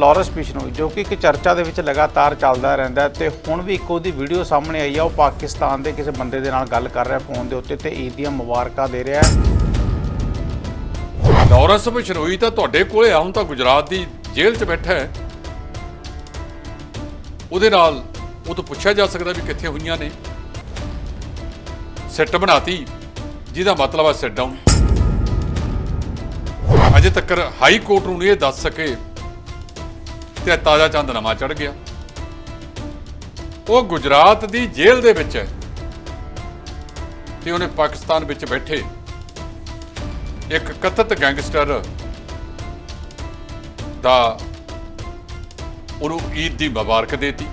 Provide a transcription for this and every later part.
Lawrence Bishnoi ਜੋ ਕਿ ਇੱਕ ਚਰਚਾ ਦੇ ਵਿੱਚ ਲਗਾਤਾਰ ਚੱਲਦਾ ਰਹਿੰਦਾ ਹੈ ਤੇ ਹੁਣ ਵੀ ਇੱਕ ਉਹਦੀ ਵੀਡੀਓ ਸਾਹਮਣੇ ਆਈ ਆ, ਉਹ ਪਾਕਿਸਤਾਨ ਦੇ ਕਿਸੇ ਬੰਦੇ ਦੇ ਨਾਲ ਗੱਲ ਕਰ ਰਿਹਾ, ਫੋਨ ਦੇ ਉੱਤੇ ਤੇ ਈਦ ਦੀਆਂ ਮੁਬਾਰਕਾਂ ਦੇ ਰਿਹਾ ਹੈ। ਲਾਰੈਂਸ ਬਿਸ਼ਨੋਈ ਤਾਂ ਤੁਹਾਡੇ ਕੋਲੇ ਆ, ਹੁਣ ਤਾਂ ਗੁਜਰਾਤ ਦੀ ਜੇਲ੍ਹ 'ਚ ਬੈਠਾ ਹੈ। ਉਹਦੇ ਨਾਲ ਉਹ ਤੋਂ ਪੁੱਛਿਆ ਜਾ ਸਕਦਾ ਵੀ ਕਿੱਥੇ ਹੋਈਆਂ ਨੇ। ਸਿੱਟ ਬਣਾਤੀ, ਜਿਹਦਾ ਮਤਲਬ ਹੈ ਸਿੱਟ ਡਾਊਨ ਅਜੇ ਤੱਕ ਹਾਈ ਕੋਰਟ ਨੂੰ ਨਹੀਂ ਇਹ ਦੱਸ ਸਕੇ ਤੇ ਤਾਜ਼ਾ ਚੰਦ ਨਵਾਂ ਚੜ ਗਿਆ। ਉਹ ਗੁਜਰਾਤ ਦੀ ਜੇਲ੍ਹ ਦੇ ਵਿੱਚ ਹੈ। ਤੇ ਉਹਨੇ ਪਾਕਿਸਤਾਨ ਵਿੱਚ ਬੈਠੇ। ਇੱਕ ਕਥਿਤ ਗੈਂਗਸਟਰ ਦਾ ਉਹਨੂੰ ਈਦ ਦੀ ਮੁਬਾਰਕ ਦੇਤੀ।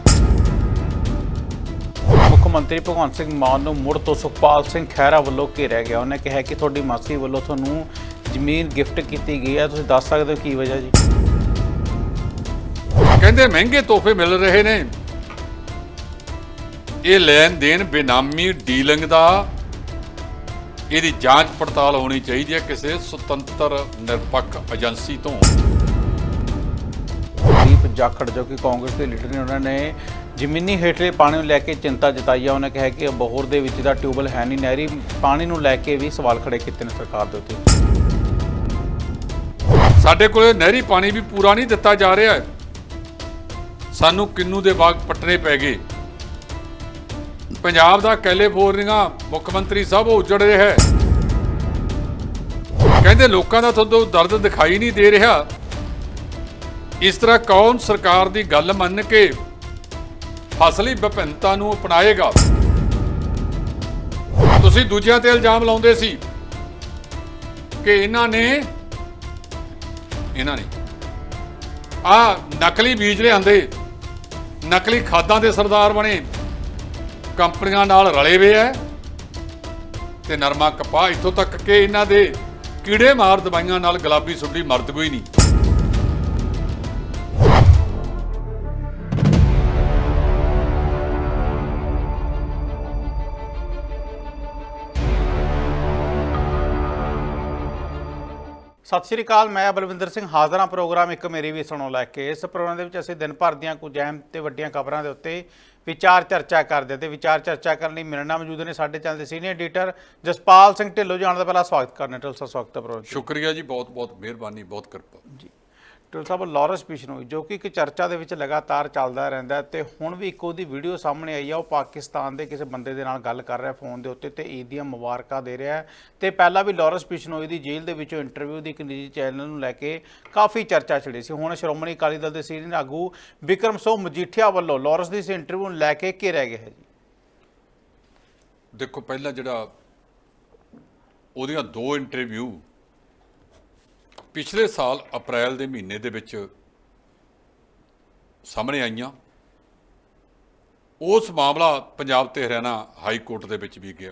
ਮੁੱਖ ਮੰਤਰੀ ਭਗਵੰਤ ਸਿੰਘ ਮਾਨ ਨੂੰ ਮੁੜ ਤੋਂ ਸੁਖਪਾਲ ਸਿੰਘ ਖਹਿਰਾ ਵੱਲੋਂ ਘੇਰਿਆ ਗਿਆ। ਉਹਨੇ ਕਿਹਾ ਕਿ ਤੁਹਾਡੀ ਮਾਸੀ ਵੱਲੋਂ ਤੁਹਾਨੂੰ ਜ਼ਮੀਨ ਗਿਫਟ ਕੀਤੀ ਗਈ ਹੈ। ਤੁਸੀਂ ਦੱਸ ਸਕਦੇ ਹੋ ਕੀ ਵਜ੍ਹਾ ਜੀ? ਕਹਿੰਦੇ ਮਹਿੰਗੇ ਤੋਹਫੇ ਮਿਲ ਰਹੇ ਨੇ। ਇਹ ਲੈਣ ਦੇਣ ਬੇਨਾਮੀ ਡੀਲਿੰਗ ਦਾ ਇਹਦੀ ਜਾਂਚ ਪੜਤਾਲ ਹੋਣੀ ਚਾਹੀਦੀ ਹੈ ਕਿਸੇ ਸੁਤੰਤਰ ਨਿਰਪੱਖ ਏਜੰਸੀ ਤੋਂ। ਦੀਪ ਜਾਖੜ ਜੋ ਕਿ ਕਾਂਗਰਸ ਦੇ ਲੀਡਰ ਨੇ ਉਹਨਾਂ ਨੇ ਜ਼ਮੀਨੀ ਹੇਠਲੇ ਪਾਣੀ ਨੂੰ ਲੈ ਕੇ ਚਿੰਤਾ ਜਤਾਈ ਹੈ ਉਹਨੇ ਕਿਹਾ ਕਿ ਬਹੋਰ ਦੇ ਵਿੱਚ ਦਾ ਟਿਊਬਲ ਹੈ ਨਹੀਂ ਨਹਿਰੀ ਪਾਣੀ ਨੂੰ ਲੈ ਕੇ ਵੀ ਸਵਾਲ ਖੜੇ ਕੀਤੇ ਨੇ ਸਰਕਾਰ ਦੇ ਉੱਤੇ। ਸਾਡੇ ਕੋਲੇ ਨਹਿਰੀ ਪਾਣੀ ਵੀ ਪੂਰਾ ਨਹੀਂ ਦਿੱਤਾ ਜਾ ਰਿਹਾ ਹੈ। ਸਾਨੂੰ ਕਿੰਨੂ ਦੇ ਬਾਗ ਪੱਟਣੇ ਪੈ ਗਏ। ਪੰਜਾਬ ਦਾ ਕੈਲੀਫੋਰਨੀਆ ਮੁੱਖ ਮੰਤਰੀ ਸਾਹਿਬ ਉਹ ਉਜੜ ਰਿਹਾ ਹੈ। ਕਹਿੰਦੇ ਲੋਕਾਂ ਦਾ ਤੁਹਾਨੂੰ ਦਰਦ ਦਿਖਾਈ ਨਹੀਂ ਦੇ ਰਿਹਾ। ਇਸ ਤਰ੍ਹਾਂ ਕੌਣ ਸਰਕਾਰ ਦੀ ਗੱਲ ਮੰਨ ਕੇ ਫਸਲੀ ਵਿਭਿੰਨਤਾ ਨੂੰ ਅਪਣਾਏਗਾ? ਤੁਸੀਂ ਦੂਜਿਆਂ ਤੇ ਇਲਜ਼ਾਮ ਲਾਉਂਦੇ ਸੀ ਕਿ ਇਹਨਾਂ ਨੇ ਇਹਨਾਂ ਨੇ ਆ ਨਕਲੀ ਬੀਜ ਲਿਆਂਦੇ। ਨਕਲੀ ਖਾਦਾਂ ਦੇ ਸਰਦਾਰ ਬਣੇ। ਕੰਪਨੀਆਂ ਨਾਲ ਰਲੇ ਵੇ ਐ। ਤੇ ਨਰਮਾ ਕਪਾਹ ਇੱਥੋਂ ਤੱਕ ਕਿ ਇਹਨਾਂ ਦੇ ਕੀੜੇ ਮਾਰ ਦਵਾਈਆਂ ਨਾਲ ਗੁਲਾਬੀ ਸੁੱਡੀ ਮਰਦ ਕੋਈ ਨਹੀਂ। ਸਤਿ ਸ਼੍ਰੀ ਅਕਾਲ ਮੈਂ ਬਲਵਿੰਦਰ ਸਿੰਘ ਹਾਜ਼ਰ ਪ੍ਰੋਗਰਾਮ ਇੱਕ ਮੇਰੀ ਵੀ ਸੁਣੋ ਲੈ ਕੇ। ਇਸ ਪ੍ਰੋਗਰਾਮ ਦੇ ਵਿੱਚ ਅਸੀਂ ਦਿਨ ਭਰ ਦੀਆਂ ਕੁਝ ਅਹਿਮ ਤੇ ਵੱਡੀਆਂ ਖਬਰਾਂ ਦੇ ਉੱਤੇ ਵਿਚਾਰ ਚਰਚਾ ਕਰਦੇ ਤੇ ਵਿਚਾਰ ਚਰਚਾ ਕਰਨ ਲਈ ਮੇਰੇ ਨਾਲ ਮੌਜੂਦ ਨੇ ਸਾਡੇ ਚੈਨਲ ਦੇ ਸੀਨੀਅਰ ਐਡੀਟਰ ਜਸਪਾਲ ਸਿੰਘ ਢਿੱਲੋਂ ਜਾਣ ਦਾ ਪਹਿਲਾ ਸਵਾਗਤ ਕਰਨਾ ਢਿੱਲੋਂ ਸਾਹਿਬ ਸਵਾਗਤ ਪ੍ਰੋਗਰਾਮ। ਸ਼ੁਕਰੀਆ ਜੀ ਬਹੁਤ ਬਹੁਤ ਮਿਹਰਬਾਨੀ ਬਹੁਤ ਕਿਰਪਾ। ਜੀ। ਢਿੱਲੋਂ ਸਾਹਿਬ ਲਾਰੈਂਸ ਬਿਸ਼ਨੋਈ ਜੋ ਕਿ ਇੱਕ ਚਰਚਾ ਦੇ ਵਿੱਚ ਲਗਾਤਾਰ ਚੱਲਦਾ ਰਹਿੰਦਾ ਹੈ ਤੇ ਹੁਣ ਵੀ ਇੱਕ ਉਹਦੀ ਵੀਡੀਓ ਸਾਹਮਣੇ ਆਈ ਆ, ਉਹ ਪਾਕਿਸਤਾਨ ਦੇ ਕਿਸੇ ਬੰਦੇ ਦੇ ਨਾਲ ਗੱਲ ਕਰ ਰਿਹਾ ਫੋਨ ਦੇ ਉੱਤੇ ਤੇ ਈਦ ਦੀਆਂ ਮੁਬਾਰਕਾਂ ਦੇ ਰਿਹਾ ਹੈ। ਤੇ ਪਹਿਲਾਂ ਵੀ ਲਾਰੈਂਸ ਬਿਸ਼ਨੋਈ ਦੀ ਜੇਲ੍ਹ ਦੇ ਵਿੱਚੋਂ ਇੰਟਰਵਿਊ ਦੀ ਇੱਕ ਨਿੱਜੀ ਚੈਨਲ ਨੂੰ ਲੈ ਕੇ ਕਾਫੀ ਚਰਚਾ ਛਿੜੀ ਸੀ। ਹੁਣ ਸ਼੍ਰੋਮਣੀ ਅਕਾਲੀ ਦਲ ਦੇ ਸੀਨੀਅਰ ਆਗੂ ਵਿਕਰਮ ਸਿੰਘ ਮਜੀਠੀਆ ਵੱਲੋਂ ਲਾਰੈਂਸ ਦੀ ਇਸ ਇੰਟਰਵਿਊ ਨੂੰ ਲੈ ਕੇ ਘੇਰਿਆ ਗਿਆ ਹੈ ਜੀ। ਦੇਖੋ, ਪਹਿਲਾਂ ਜਿਹੜਾ ਉਹਦੀਆਂ ਦੋ ਇੰਟਰਵਿਊ ਪਿਛਲੇ ਸਾਲ ਅਪ੍ਰੈਲ ਦੇ ਮਹੀਨੇ ਦੇ ਵਿੱਚ ਸਾਹਮਣੇ ਆਈਆਂ। ਉਸ ਮਾਮਲਾ ਪੰਜਾਬ ਤੇ ਹਰਿਆਣਾ ਹਾਈ ਕੋਰਟ ਦੇ ਵਿੱਚ ਵੀ ਗਿਆ।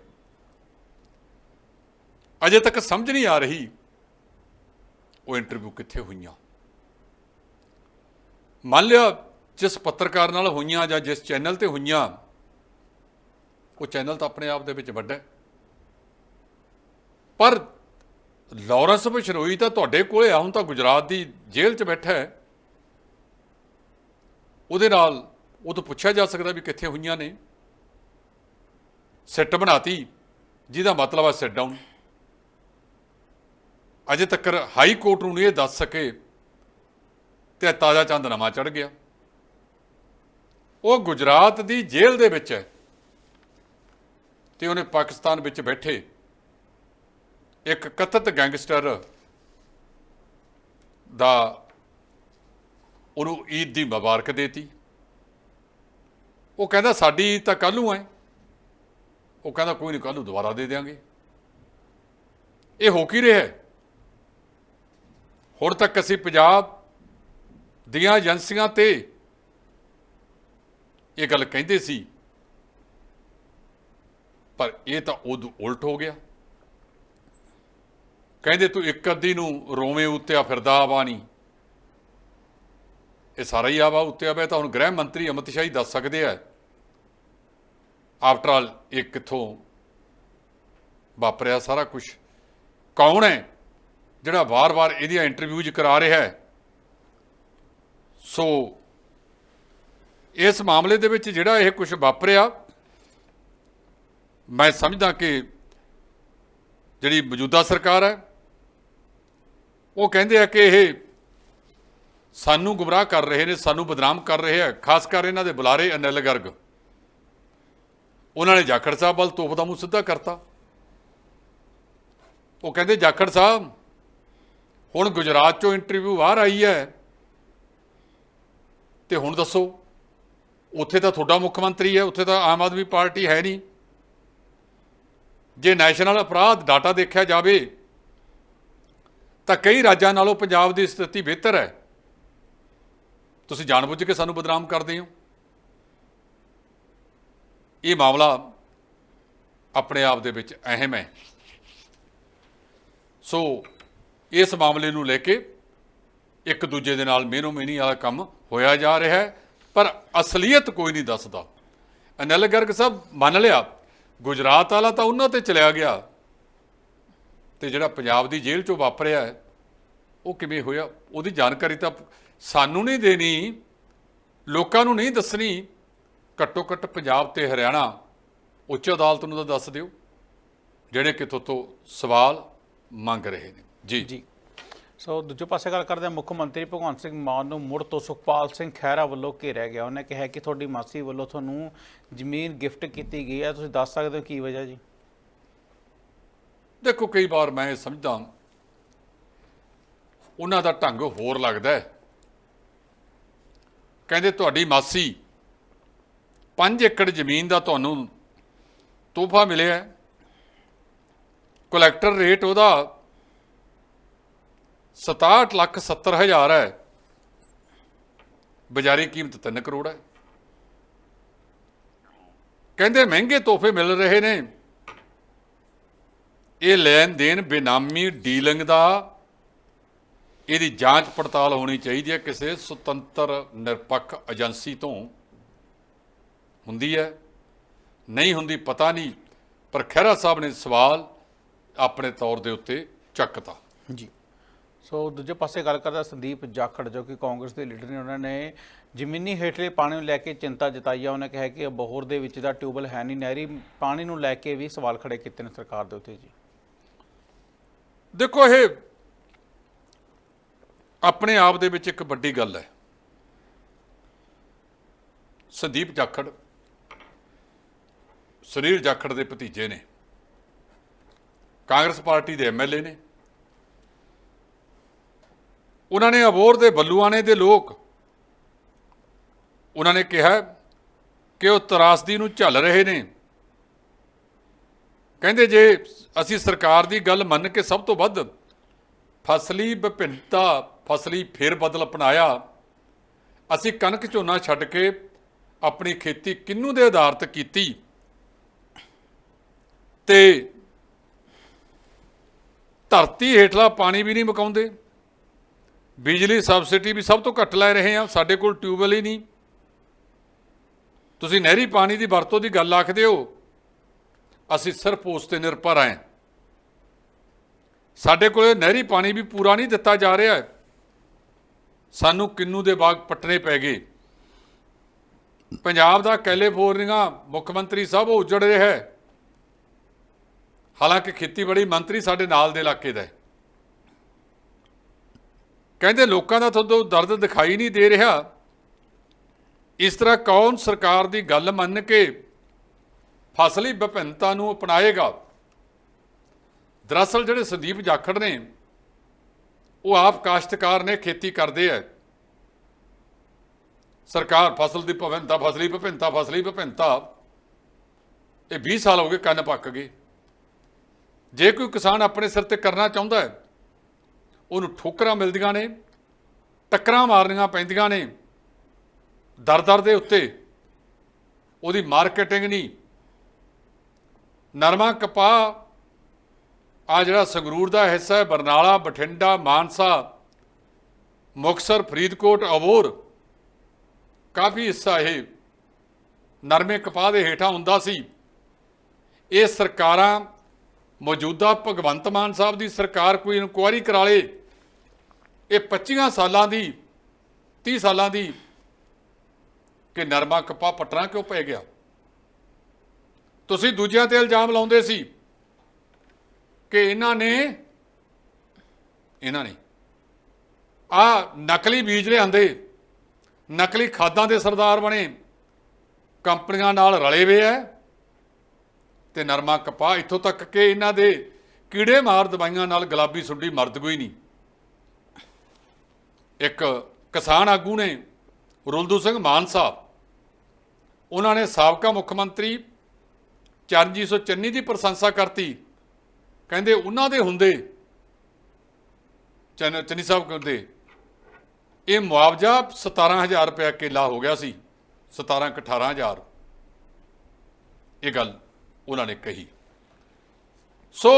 ਅਜੇ ਤੱਕ ਸਮਝ ਨਹੀਂ ਆ ਰਹੀ ਉਹ ਇੰਟਰਵਿਊ ਕਿੱਥੇ ਹੋਈਆਂ। ਮੰਨ ਲਿਆ ਜਿਸ ਪੱਤਰਕਾਰ ਨਾਲ ਹੋਈਆਂ ਜਾਂ ਜਿਸ ਚੈਨਲ ਤੇ ਹੋਈਆਂ, ਉਹ ਚੈਨਲ ਤਾਂ ਆਪਣੇ ਆਪ ਦੇ ਵਿੱਚ ਵੱਡਾ ਪਰ ਲਾਰੈਂਸ ਬਿਸ਼ਨੋਈ ਤਾਂ ਤੁਹਾਡੇ ਕੋਲੇ ਆ, ਹੁਣ ਤਾਂ ਗੁਜਰਾਤ ਦੀ ਜੇਲ੍ਹ 'ਚ ਬੈਠਾ ਹੈ। ਉਹਦੇ ਨਾਲ ਉਹ ਤੋਂ ਪੁੱਛਿਆ ਜਾ ਸਕਦਾ ਵੀ ਕਿੱਥੇ ਹੋਈਆਂ ਨੇ। ਸਿੱਟ ਬਣਾਤੀ, ਜਿਹਦਾ ਮਤਲਬ ਹੈ ਸਿੱਟ ਡਾਊਨ ਅਜੇ ਤੱਕ ਹਾਈ ਕੋਰਟ ਨੂੰ ਨਹੀਂ ਇਹ ਦੱਸ ਸਕੇ ਤੇ ਤਾਜ਼ਾ ਚੰਦ ਨਵਾਂ ਚੜ ਗਿਆ। ਉਹ ਗੁਜਰਾਤ ਦੀ ਜੇਲ੍ਹ ਦੇ ਵਿੱਚ ਹੈ ਤੇ ਉਹਨੇ ਪਾਕਿਸਤਾਨ ਵਿੱਚ ਬੈਠੇ। ਇੱਕ ਕਥਿਤ ਗੈਂਗਸਟਰ ਦਾ ਉਹਨੂੰ ਈਦ ਦੀ ਮੁਬਾਰਕ ਦੇਤੀ। ਉਹ ਕਹਿੰਦਾ, ਸਾਡੀ ਈਦ ਤਾਂ ਕੱਲ ਨੂੰ ਹੈ। ਉਹ ਕਹਿੰਦਾ, ਕੋਈ ਨਹੀਂ ਕੱਲ ਨੂੰ ਦੁਬਾਰਾ ਦੇ ਦੇਵਾਂਗੇ ਇਹ ਹੋ ਕੀ ਰਿਹਾ ਹੁਣ ਤੱਕ ਅਸੀਂ ਪੰਜਾਬ ਦੀਆਂ ਏਜੰਸੀਆਂ ਤੇ ਇਹ ਗੱਲ ਕਹਿੰਦੇ ਸੀ, ਪਰ ਇਹ ਤਾਂ ਉਦੋਂ ਉਲਟ ਹੋ ਗਿਆ। ਕਹਿੰਦੇ ਤੂੰ ਇੱਕ ਅੱਧੀ ਨੂੰ ਰੋਵੇਂ ਉੱਤੇ ਆ, ਫਿਰਦਾ ਆਵਾ ਨਹੀਂ ਇਹ ਸਾਰਾ ਹੀ ਆਵਾ ਉੱਤੇ ਆਵਾ ਤਾਂ ਹੁਣ ਗ੍ਰਹਿ ਮੰਤਰੀ ਅਮਿਤ ਸ਼ਾਹ ਹੀ ਦੱਸ ਸਕਦੇ ਆ। ਆਫਟਰ ਆਲ ਇਹ ਕਿੱਥੋਂ ਵਾਪਰਿਆ ਸਾਰਾ ਕੁਝ ਕੌਣ ਹੈ ਜਿਹੜਾ ਵਾਰ-ਵਾਰ ਇਹਦੀਆਂ ਇੰਟਰਵਿਊਜ਼ ਕਰਾ ਰਿਹਾ ਹੈ? ਸੋ ਇਸ ਮਾਮਲੇ ਦੇ ਵਿੱਚ ਜਿਹੜਾ ਇਹ ਕੁਝ ਵਾਪਰਿਆ, ਮੈਂ ਸਮਝਦਾ ਕਿ ਜਿਹੜੀ ਮੌਜੂਦਾ ਸਰਕਾਰ ਹੈ ਉਹ ਕਹਿੰਦੇ ਆ ਕਿ ਇਹ ਸਾਨੂੰ ਗੁੰਮਰਾਹ ਕਰ ਰਹੇ ਨੇ, ਸਾਨੂੰ ਬਦਨਾਮ ਕਰ ਰਹੇ ਆ, ਖਾਸ ਕਰ ਇਹਨਾਂ ਦੇ ਬੁਲਾਰੇ ਅਨਿਲ ਗਰਗ। ਉਹਨਾਂ ਨੇ ਜਾਖੜ ਸਾਹਿਬ ਵੱਲ ਤੋਪ ਦਾ ਮੂੰਹ ਸਿੱਧਾ ਕਰਤਾ। ਉਹ ਕਹਿੰਦੇ, ਜਾਖੜ ਸਾਹਿਬ, ਹੁਣ ਗੁਜਰਾਤ ਚੋਂ ਇੰਟਰਵਿਊ ਬਾਹਰ ਆਈ ਹੈ। ਤੇ ਹੁਣ ਦੱਸੋ, ਉੱਥੇ ਤਾਂ ਤੁਹਾਡਾ ਮੁੱਖ ਮੰਤਰੀ ਹੈ, ਉੱਥੇ ਤਾਂ ਆਮ ਆਦਮੀ ਪਾਰਟੀ ਹੈ ਨਹੀਂ। ਜੇ ਨੈਸ਼ਨਲ ਅਪਰਾਧ ਡਾਟਾ ਦੇਖਿਆ ਜਾਵੇ ਤਾਂ ਕਈ ਰਾਜਾਂ ਨਾਲੋਂ ਪੰਜਾਬ ਦੀ ਸਥਿਤੀ ਬਿਹਤਰ ਹੈ। ਤੁਸੀਂ ਜਾਣਬੁੱਝ ਕੇ ਸਾਨੂੰ ਬਦਨਾਮ ਕਰਦੇ ਹੋ। ਇਹ ਮਾਮਲਾ ਆਪਣੇ ਆਪ ਦੇ ਵਿੱਚ ਅਹਿਮ ਹੈ। ਸੋ ਇਸ ਮਾਮਲੇ ਨੂੰ ਲੈ ਕੇ ਇੱਕ ਦੂਜੇ ਦੇ ਨਾਲ ਮੇਨੋ ਮੇਨੀ ਵਾਲਾ ਕੰਮ ਹੋਇਆ ਜਾ ਰਿਹਾ ਹੈ, ਪਰ ਅਸਲੀਅਤ ਕੋਈ ਨਹੀਂ ਦੱਸਦਾ। ਅਨਿਲ ਗਰਗ ਸਾਹਿਬ, ਮੰਨ ਲਿਆ, ਗੁਜਰਾਤ ਵਾਲਾ ਤਾਂ ਉਹਨਾਂ ਤੇ ਚਲਿਆ ਗਿਆ। ਤੇ ਜਿਹੜਾ ਪੰਜਾਬ ਦੀ ਜੇਲ੍ਹ ਚੋਂ ਵਾਪਰਿਆ ਉਹ ਕਿਵੇਂ ਹੋਇਆ? ਉਹਦੀ ਜਾਣਕਾਰੀ ਤਾਂ ਸਾਨੂੰ ਨਹੀਂ ਦੇਣੀ, ਲੋਕਾਂ ਨੂੰ ਨਹੀਂ ਦੱਸਣੀ। ਘੱਟੋ ਘੱਟ ਪੰਜਾਬ ਤੇ ਹਰਿਆਣਾ, ਉੱਚ ਅਦਾਲਤ ਨੂੰ ਤਾਂ ਦੱਸ ਦਿਓ, ਜਿਹੜੇ ਕਿ ਤੋਂ ਸਵਾਲ ਮੰਗ ਰਹੇ ਨੇ। ਜੀ। ਜੀ। ਸੋ ਦੂਜੇ ਪਾਸੇ ਗੱਲ ਕਰਦੇ ਹਾਂ, ਮੁੱਖ ਮੰਤਰੀ ਭਗਵੰਤ ਸਿੰਘ ਮਾਨ ਨੂੰ ਮੁੜ ਤੋਂ ਸੁਖਪਾਲ ਸਿੰਘ ਖਹਿਰਾ ਵੱਲੋਂ ਘੇਰਿਆ ਗਿਆ। ਉਹਨੇ ਕਿਹਾ ਕਿ ਤੁਹਾਡੀ ਮਾਸੀ ਵੱਲੋਂ ਤੁਹਾਨੂੰ ਜ਼ਮੀਨ ਗਿਫਟ ਕੀਤੀ ਗਈ ਹੈ। ਤੁਸੀਂ ਦੱਸ ਸਕਦੇ ਹੋ ਕੀ ਵਜ੍ਹਾ ਜੀ? ਦੇਖੋ, ਕਈ ਵਾਰ ਮੈਂ ਇਹ ਸਮਝਦਾ ਉਹਨਾਂ ਦਾ ਢੰਗ ਹੋਰ ਲੱਗਦਾ ਹੈ। ਕਹਿੰਦੇ, ਤੁਹਾਡੀ ਮਾਸੀ 5 ਏਕੜ ਜ਼ਮੀਨ ਦਾ ਤੁਹਾਨੂੰ ਤੋਹਫਾ ਮਿਲਿਆ ਹੈ। ਕਲੈਕਟਰ ਰੇਟ ਉਹਦਾ 67 ਲੱਖ 70 ਹਜ਼ਾਰ ਹੈ। ਬਾਜ਼ਾਰੀ ਕੀਮਤ 3 ਕਰੋੜ ਹੈ। ਕਹਿੰਦੇ, ਮਹਿੰਗੇ ਤੋਹਫੇ ਮਿਲ ਰਹੇ ਨੇ। ਇਹ ਲੈਣ ਦੇਣ ਬੇਨਾਮੀ ਡੀਲਿੰਗ ਦਾ ਇਹਦੀ ਜਾਂਚ ਪੜਤਾਲ ਹੋਣੀ ਚਾਹੀਦੀ ਹੈ। ਕਿਸੇ ਸੁਤੰਤਰ ਨਿਰਪੱਖ ਏਜੰਸੀ ਤੋਂ ਹੁੰਦੀ ਹੈ। ਨਹੀਂ ਹੁੰਦੀ ਪਤਾ ਨਹੀਂ, ਪਰ ਖਹਿਰਾ ਸਾਹਿਬ ਨੇ ਸਵਾਲ ਆਪਣੇ ਤੌਰ ਦੇ ਉੱਤੇ ਚੱਕਤਾ। ਜੀ। ਸੋ ਦੂਜੇ ਪਾਸੇ ਗੱਲ ਕਰਦਾ ਸੰਦੀਪ ਜਾਖੜ, ਜੋ ਕਿ ਕਾਂਗਰਸ ਦੇ ਲੀਡਰ ਨੇ, ਉਹਨਾਂ ਨੇ ਜ਼ਮੀਨੀ ਹੇਠਲੇ ਪਾਣੀ ਨੂੰ ਲੈ ਕੇ ਚਿੰਤਾ ਜਤਾਈ ਆ। ਉਹਨਾਂ ਕਿਹਾ ਕਿ ਬਹੋਰ ਦੇ ਵਿੱਚ ਦਾ ਟਿਊਬਲ ਹੈ ਨਹੀਂ, ਨਹਿਰੀ ਪਾਣੀ ਨੂੰ ਲੈ ਕੇ ਵੀ ਸਵਾਲ ਖੜੇ ਕੀਤੇ ਨੇ ਸਰਕਾਰ ਦੇ ਉੱਤੇ ਜੀ। ਦੇਖੋ ਇਹ ਆਪਣੇ ਆਪ ਦੇ ਵਿੱਚ ਇੱਕ ਵੱਡੀ ਗੱਲ ਹੈ। ਸੰਦੀਪ ਜਾਖੜ ਸੁਨੀਲ ਜਾਖੜ ਦੇ ਭਤੀਜੇ ਨੇ। ਕਾਂਗਰਸ ਪਾਰਟੀ ਦੇ ਐਮਐਲਏ ਨੇ। ਉਹਨਾਂ ਨੇ ਅਬੋਰ ਦੇ ਬੱਲੂਆਣੇ ਦੇ ਲੋਕ ਉਹਨਾਂ ਨੇ ਕਿਹਾ ਕਿ ਉਹ ਤਰਾਸਦੀ ਨੂੰ ਝੱਲ ਰਹੇ ਨੇ। ਕਹਿੰਦੇ ਜੇ ਅਸੀਂ ਸਰਕਾਰ ਦੀ ਗੱਲ ਮੰਨ ਕੇ ਸਭ ਤੋਂ ਵੱਧ ਫਸਲੀ ਵਿਭਿੰਨਤਾ, ਫਸਲੀ ਫੇਰ ਬਦਲ ਅਪਣਾਇਆ, ਅਸੀਂ ਕਣਕ ਝੋਨਾ ਛੱਡ ਕੇ ਆਪਣੀ ਖੇਤੀ ਕਿੰਨੂ ਦੇ ਆਧਾਰਿਤ ਕੀਤੀ? ਤੇ ਧਰਤੀ ਹੇਠਲਾ ਪਾਣੀ ਵੀ ਨਹੀਂ ਮਕਾਉਂਦੇ। ਬਿਜਲੀ ਸਬਸਿਡੀ ਵੀ ਸਭ ਤੋਂ ਘੱਟ ਲੈ ਰਹੇ ਆ ਸਾਡੇ ਕੋਲ ਟਿਊਬਵੈਲ ਹੀ ਨਹੀਂ। ਤੁਸੀਂ ਨਹਿਰੀ ਪਾਣੀ ਦੀ ਵਰਤੋਂ ਦੀ ਗੱਲ ਆਖਦੇ ਹੋ ਅਸੀਂ ਸਿਰਫ ਉਸ ਤੇ ਨਿਰਭਰ ਹਾਂ। ਸਾਡੇ ਕੋਲੇ ਨਹਿਰੀ ਪਾਣੀ ਵੀ ਪੂਰਾ ਨਹੀਂ ਦਿੱਤਾ ਜਾ ਰਿਹਾ। ਹੈ ਸਾਨੂੰ ਕਿੰਨੂ ਦੇ ਬਾਗ ਪੱਟਣੇ ਪੈ ਗਏ। ਪੰਜਾਬ ਦਾ ਕੈਲੀਫੋਰਨੀਆ ਮੁੱਖ ਮੰਤਰੀ ਸਾਹਿਬ ਉਹ ਉਜੜ ਰਿਹਾ ਹੈ। ਹਾਲਾਂਕਿ ਖੇਤੀਬਾੜੀ ਮੰਤਰੀ ਸਾਡੇ ਨਾਲ ਦੇ ਇਲਾਕੇ ਦਾ ਹੈ। ਕਹਿੰਦੇ ਲੋਕਾਂ ਦਾ ਤੁਹਾਨੂੰ ਦਰਦ ਦਿਖਾਈ ਨਹੀਂ ਦੇ ਰਿਹਾ। ਇਸ ਤਰ੍ਹਾਂ ਕੌਣ ਸਰਕਾਰ ਦੀ ਗੱਲ ਮੰਨ ਕੇ ਫਸਲੀ ਵਿਭਿੰਨਤਾ ਨੂੰ ਅਪਣਾਏਗਾ। ਦਰਅਸਲ ਜਿਹੜੇ ਸੰਦੀਪ ਜਾਖੜ ਨੇ, ਉਹ ਆਪ ਕਾਸ਼ਤਕਾਰ ਨੇ ਖੇਤੀ ਕਰਦੇ ਆ ਸਰਕਾਰ ਫਸਲ ਦੀ ਵਿਭਿੰਨਤਾ, ਫਸਲੀ ਵਿਭਿੰਨਤਾ ਫਸਲੀ ਵਿਭਿੰਨਤਾ, ਇਹ 20 ਸਾਲ ਹੋ ਗਏ ਕੰਨ ਪੱਕ ਗਏ। ਜੇ ਕੋਈ ਕਿਸਾਨ ਆਪਣੇ ਸਿਰ ਤੇ ਕਰਨਾ ਚਾਹੁੰਦਾ ਹੈ ਉਹਨੂੰ ਠੋਕਰਾਂ ਮਿਲਦੀਆਂ ਨੇ, ਟੱਕਰਾਂ ਮਾਰਨੀਆਂ ਪੈਂਦੀਆਂ ਨੇ ਦਰ ਦਰ ਦੇ ਉੱਤੇ, ਉਹਦੀ ਮਾਰਕੀਟਿੰਗ ਨਹੀਂ ਨਰਮਾ ਕਪਾਹ ਆ ਜਿਹੜਾ ਸੰਗਰੂਰ ਦਾ ਹਿੱਸਾ ਹੈ, ਬਰਨਾਲਾ, ਬਠਿੰਡਾ, ਮਾਨਸਾ ਮੁਕਸਰ ਫਰੀਦਕੋਟ ਅਬੋਰ ਕਾਫੀ ਹਿੱਸਾ ਇਹ ਨਰਮੇ ਕਪਾਹ ਦੇ ਹੇਠਾਂ ਹੁੰਦਾ ਸੀ। ਇਹ ਸਰਕਾਰਾਂ ਮੌਜੂਦਾ ਭਗਵੰਤ ਮਾਨ ਸਾਹਿਬ ਦੀ ਸਰਕਾਰ ਕੋਈ ਇਨਕੁਆਇਰੀ ਕਰਾ ਲੇ, ਇਹ 25 ਸਾਲਾਂ ਦੀ 30 ਸਾਲਾਂ ਦੀ ਕਿ ਨਰਮਾ ਕਪਾਹ ਪਟਣਾ ਕਿਉਂ ਪੈ ਗਿਆ? ਤੁਸੀਂ ਦੂਜਿਆਂ ਤੇ ਇਲਜ਼ਾਮ ਲਾਉਂਦੇ ਸੀ ਕਿ ਇਹਨਾਂ ਨੇ ਇਹਨਾਂ ਨੇ ਆ ਨਕਲੀ ਬੀਜ ਲਿਆਂਦੇ, ਨਕਲੀ ਖਾਦਾਂ ਦੇ ਸਰਦਾਰ ਬਣੇ, ਕੰਪਨੀਆਂ ਨਾਲ ਰਲੇ ਵੇ ਐ, ਤੇ ਨਰਮਾ ਕਪਾਹ ਇੱਥੋਂ ਤੱਕ ਕਿ ਇਹਨਾਂ ਦੇ ਕੀੜੇ ਮਾਰ ਦਵਾਈਆਂ ਨਾਲ ਗੁਲਾਬੀ ਸੁੰਡੀ ਮਰਦ ਕੋਈ ਨਹੀਂ। ਇੱਕ ਕਿਸਾਨ ਆਗੂ ਨੇ ਰੁਲਦੂ ਸਿੰਘ ਮਾਨ ਸਾਹਿਬ, ਉਹਨਾਂ ਨੇ ਸਾਬਕਾ ਮੁੱਖ ਮੰਤਰੀ ਚਰਨਜੀਤ ਸਿੰਘ ਚੰਨੀ ਦੀ ਪ੍ਰਸ਼ੰਸਾ ਕਰਤੀ। ਕਹਿੰਦੇ ਉਹਨਾਂ ਦੇ ਹੁੰਦੇ, ਚੰਨੀ ਸਾਹਿਬ ਕਹਿੰਦੇ, ਇਹ ਮੁਆਵਜ਼ਾ 17000 ਰੁਪਏ ਕਿੱਲਾ ਹੋ ਗਿਆ ਸੀ 17 ਕੁ 18000 ਇਹ ਗੱਲ ਉਹਨਾਂ ਨੇ ਕਹੀ। ਸੋ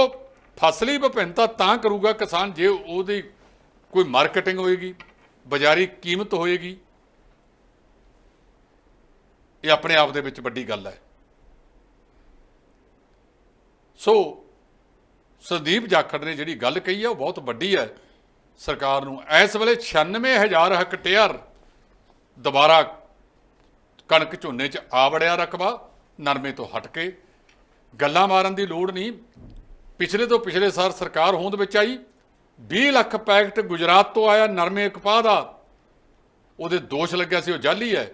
ਫਸਲੀ ਵਿਭਿੰਨਤਾ ਤਾਂ ਕਰੂਗਾ ਕਿਸਾਨ ਜੇ ਉਹਦੀ ਕੋਈ ਮਾਰਕੀਟਿੰਗ ਹੋਏਗੀ, ਬਾਜ਼ਾਰੀ ਕੀਮਤ ਹੋਏਗੀ। ਇਹ ਆਪਣੇ ਆਪ ਦੇ ਵਿੱਚ ਵੱਡੀ ਗੱਲ ਹੈ। ਸੋ, ਸੰਦੀਪ ਜਾਖੜ ਨੇ ਜਿਹੜੀ ਗੱਲ ਕਹੀ ਹੈ ਉਹ ਬਹੁਤ ਵੱਡੀ ਹੈ ਸਰਕਾਰ ਨੂੰ ਇਸ ਵੇਲੇ 96000 ਹੈਕਟੇਅਰ ਦੁਬਾਰਾ ਕਣਕ ਝੋਨੇ 'ਚ ਆ ਵੜਿਆ ਰਕਬਾ, ਨਰਮੇ ਤੋਂ ਹਟ ਕੇ। ਗੱਲਾਂ ਮਾਰਨ ਦੀ ਲੋੜ ਨਹੀਂ। ਪਿਛਲੇ ਤੋਂ ਪਿਛਲੇ ਸਾਲ ਸਰਕਾਰ ਹੋਂਦ ਵਿੱਚ ਆਈ। 20 ਲੱਖ ਪੈਕਟ ਗੁਜਰਾਤ ਤੋਂ ਆਇਆ ਨਰਮੇ ਕਪਾਹ ਦਾ। ਉਹਦੇ ਦੋਸ਼ ਲੱਗਿਆ ਸੀ, ਉਹ ਜਾਲੀ ਹੈ।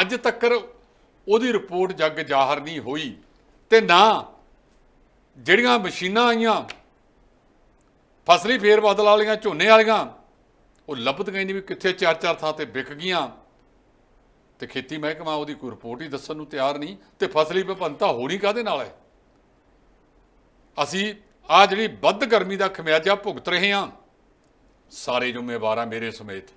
ਅੱਜ ਤੱਕ ਉਹਦੀ ਰਿਪੋਰਟ ਜੱਗ ਜ਼ਾਹਰ ਨਹੀਂ ਹੋਈ। ਤੇ ਨਾ ਜਿਹੜੀਆਂ ਮਸ਼ੀਨਾਂ ਆਈਆਂ, ਫਸਲੀ ਫੇਰ ਬਦਲ ਵਾਲੀਆਂ, ਝੋਨੇ ਵਾਲੀਆਂ, ਉਹ ਲੱਭਤ ਗਈ ਨਹੀਂ ਵੀ ਕਿੱਥੇ ਚਾਰ ਚਾਰ ਥਾਂ ਤੇ ਵਿਕ ਗਈਆਂ। ਤੇ ਖੇਤੀ ਮਹਿਕਮਾ ਉਹਦੀ ਕੋਈ ਰਿਪੋਰਟ ਹੀ ਦੱਸਣ ਨੂੰ ਤਿਆਰ ਨਹੀਂ, ਤੇ ਫਸਲੀ ਵਿਭਿੰਨਤਾ ਹੋਣੀ ਕਾਦੇ ਨਾਲ ਹੈ? ਅਸੀਂ ਆ ਜਿਹੜੀ ਵੱਧ ਗਰਮੀ ਦਾ ਖਮਿਆਜਾ ਭੁਗਤ ਰਹੇ ਹਾਂ, ਸਾਰੇ ਜ਼ਿੰਮੇਵਾਰ ਆ ਮੇਰੇ ਸਮੇਤ।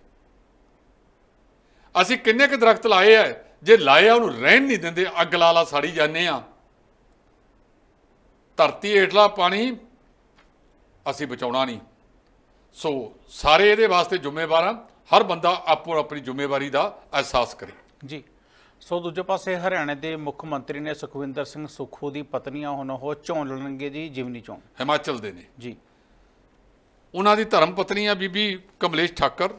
ਅਸੀਂ ਕਿੰਨੇ ਕੁ ਦਰਖਤ ਲਾਏ ਆ, ਜੇ ਲਾਏ ਆ, ਉਹਨੂੰ ਰਹਿਣ ਨਹੀਂ ਦਿੰਦੇ, ਅੱਗ ਲਾ ਲਾ ਸਾੜੀ ਜਾਂਦੇ ਆ। ਧਰਤੀ ਹੇਠਲਾ ਪਾਣੀ ਅਸੀਂ ਬਚਾਉਣਾ ਨਹੀਂ। ਸੋ ਸਾਰੇ ਇਹਦੇ ਵਾਸਤੇ ਜ਼ਿੰਮੇਵਾਰ ਆ ਹਰ ਬੰਦਾ ਆਪੋ ਆਪਣੀ ਜ਼ਿੰਮੇਵਾਰੀ ਦਾ ਅਹਿਸਾਸ ਕਰੇ। ਜੀ। ਸੋ ਦੂਜੇ ਪਾਸੇ ਹਰਿਆਣੇ ਦੇ ਮੁੱਖ ਮੰਤਰੀ ਨੇ ਸੁਖਵਿੰਦਰ ਸਿੰਘ ਸੁਖੂ ਦੀ ਪਤਨੀਆਂ ਹੁਣ ਉਹ ਚੋਣ ਲੜਨਗੇ ਜੀ ਜਿਮਨੀ ਚੋਣ ਹਿਮਾਚਲ ਦੇ ਨੇ। ਜੀ। ਉਹਨਾਂ ਦੀ ਧਰਮ ਪਤਨੀ ਆ ਬੀਬੀ ਕਮਲੇਸ਼ ਠਾਕਰ।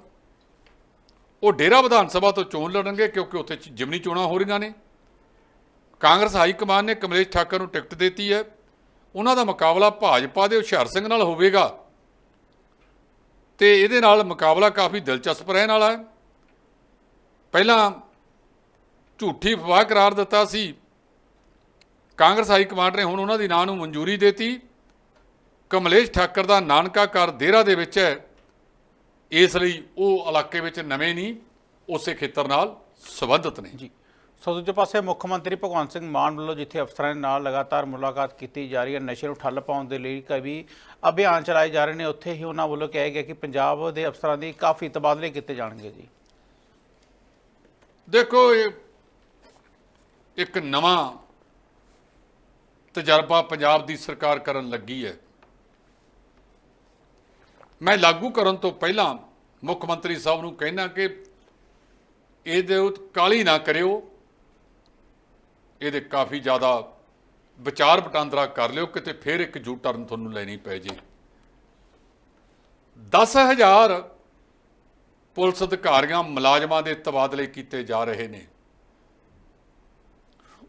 ਉਹ ਡੇਰਾ ਵਿਧਾਨ ਸਭਾ ਤੋਂ ਚੋਣ ਲੜਨਗੇ ਕਿਉਂਕਿ ਉੱਥੇ ਚ- ਜਿਮਨੀ ਚੋਣਾਂ ਹੋ ਰਹੀਆਂ ਨੇ। ਕਾਂਗਰਸ ਹਾਈ ਕਮਾਨ ਨੇ ਕਮਲੇਸ਼ ਠਾਕਰ ਨੂੰ ਟਿਕਟ ਦਿੱਤੀ ਹੈ। ਉਹਨਾਂ ਦਾ ਮੁਕਾਬਲਾ ਭਾਜਪਾ ਦੇ ਹੁਸ਼ਿਆਰ ਸਿੰਘ ਨਾਲ ਹੋਵੇਗਾ। ਤੇ ਇਹਦੇ ਨਾਲ ਮੁਕਾਬਲਾ ਕਾਫੀ ਦਿਲਚਸਪ ਰਹਿਣ ਵਾਲਾ ਹੈ। ਪਹਿਲਾਂ ਝੂਠੀ ਅਫਵਾਹ ਕਰਾਰ ਦਿੱਤਾ ਸੀ। ਕਾਂਗਰਸ ਹਾਈ ਕਮਾਂਡ ਨੇ ਹੁਣ ਉਹਨਾਂ ਦੀ ਨਾਂ ਨੂੰ ਮਨਜ਼ੂਰੀ ਦਿੱਤੀ। ਕਮਲੇਸ਼ ਠਾਕਰ ਦਾ ਨਾਨਕਾ ਘਰ ਦੇਹਰਾ ਦੇ ਵਿੱਚ ਹੈ। ਇਸ ਲਈ ਉਹ ਇਲਾਕੇ ਵਿੱਚ ਨਵੇਂ ਨਹੀਂ, ਉਸੇ ਖੇਤਰ ਨਾਲ ਸੰਬੰਧਿਤ ਨੇ। ਜੀ। ਸੋ ਦੂਜੇ ਪਾਸੇ ਮੁੱਖ ਮੰਤਰੀ ਭਗਵੰਤ ਸਿੰਘ ਮਾਨ ਵੱਲੋਂ ਜਿੱਥੇ ਅਫਸਰਾਂ ਦੇ ਨਾਲ ਲਗਾਤਾਰ ਮੁਲਾਕਾਤ ਕੀਤੀ ਜਾ ਰਹੀ ਹੈ, ਨਸ਼ੇ ਨੂੰ ਠੱਲ ਪਾਉਣ ਦੇ ਲਈ ਕਈ ਅਭਿਆਨ ਚਲਾਏ ਜਾ ਰਹੇ ਨੇ, ਉੱਥੇ ਹੀ ਉਹਨਾਂ ਵੱਲੋਂ ਕਿਹਾ ਗਿਆ ਕਿ ਪੰਜਾਬ ਦੇ ਅਫਸਰਾਂ ਦੀ ਕਾਫੀ ਤਬਾਦਲੇ ਕੀਤੇ ਜਾਣਗੇ ਜੀ। ਦੇਖੋ, ਇਹ ਇੱਕ ਨਵਾਂ ਤਜਰਬਾ ਪੰਜਾਬ ਦੀ ਸਰਕਾਰ ਕਰਨ ਲੱਗੀ ਹੈ। ਮੈਂ ਲਾਗੂ ਕਰਨ ਤੋਂ ਪਹਿਲਾਂ ਮੁੱਖ ਮੰਤਰੀ ਸਾਹਿਬ ਨੂੰ ਕਹਿਣਾ ਕਿ ਇਹਦੇ ਉਤ ਕਾਲੀ ਨਾ ਕਰਿਓ। ਇਹਦੇ ਕਾਫੀ ਜ਼ਿਆਦਾ ਵਿਚਾਰ ਵਟਾਂਦਰਾ ਕਰ ਲਿਓ, ਕਿਤੇ ਫਿਰ ਇੱਕ ਜੂ ਟਰਨ ਤੁਹਾਨੂੰ ਲੈਣੀ ਪੈ ਜੇ। 10000 ਪੁਲਿਸ ਅਧਿਕਾਰੀਆਂ ਮੁਲਾਜ਼ਮਾਂ ਦੇ ਤਬਾਦਲੇ ਕੀਤੇ ਜਾ ਰਹੇ ਨੇ।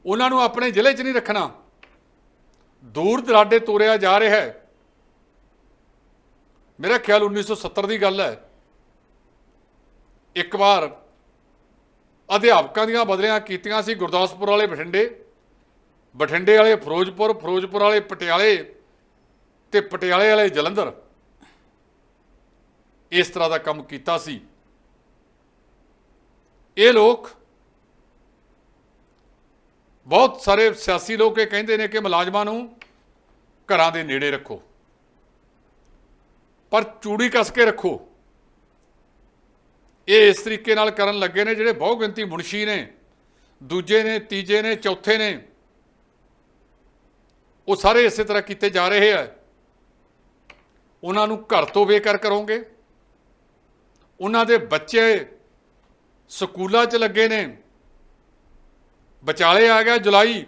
ਉਹਨਾਂ ਨੂੰ ਆਪਣੇ ਜ਼ਿਲ੍ਹੇ 'ਚ ਨਹੀਂ ਰੱਖਣਾ। ਦੂਰ ਦਰਾਡੇ ਤੋਰਿਆ ਜਾ ਰਿਹਾ ਹੈ। ਮੇਰਾ ਖਿਆਲ 1970 ਦੀ ਗੱਲ ਹੈ। ਇੱਕ ਵਾਰ ਅਧਿਆਪਕਾਂ ਦੀਆਂ ਬਦਲੀਆਂ ਕੀਤੀਆਂ ਸੀ ਗੁਰਦਾਸਪੁਰ ਵਾਲੇ ਬਠਿੰਡੇ ਬਠਿੰਡੇ ਵਾਲੇ ਫਿਰੋਜ਼ਪੁਰ ਫਿਰੋਜ਼ਪੁਰ ਵਾਲੇ ਪਟਿਆਲੇ ਤੇ ਪਟਿਆਲੇ ਵਾਲੇ ਜਲੰਧਰ। ਇਸ ਤਰ੍ਹਾਂ ਦਾ ਕੰਮ ਕੀਤਾ ਸੀ। ਇਹ ਲੋਕ ਬਹੁਤ ਸਾਰੇ ਸਿਆਸੀ ਲੋਕ ਇਹ ਕਹਿੰਦੇ ਨੇ ਕਿ ਮੁਲਾਜ਼ਮਾਂ ਨੂੰ ਘਰਾਂ ਦੇ ਨੇੜੇ ਰੱਖੋ, ਪਰ ਚੂੜੀ ਕੱਸ ਕੇ ਰੱਖੋ। ਇਹ ਇਸ ਤਰੀਕੇ ਨਾਲ ਕਰਨ ਲੱਗੇ ਨੇ ਜਿਹੜੇ ਬਹੁ ਗਿਣਤੀ ਮੁਨਸ਼ੀ ਨੇ, ਦੂਜੇ ਨੇ, ਤੀਜੇ ਨੇ, ਚੌਥੇ ਨੇ। ਉਹ ਸਾਰੇ ਇਸੇ ਤਰ੍ਹਾਂ ਕੀਤੇ ਜਾ ਰਹੇ ਆ। ਉਹਨਾਂ ਨੂੰ ਘਰ ਤੋਂ ਬੇਕਾਰ ਕਰੋਗੇ। ਉਹਨਾਂ ਦੇ ਬੱਚੇ ਸਕੂਲਾਂ 'ਚ ਲੱਗੇ ਨੇ। ਵਿਚਾਲੇ ਆ ਗਿਆ ਜੁਲਾਈ,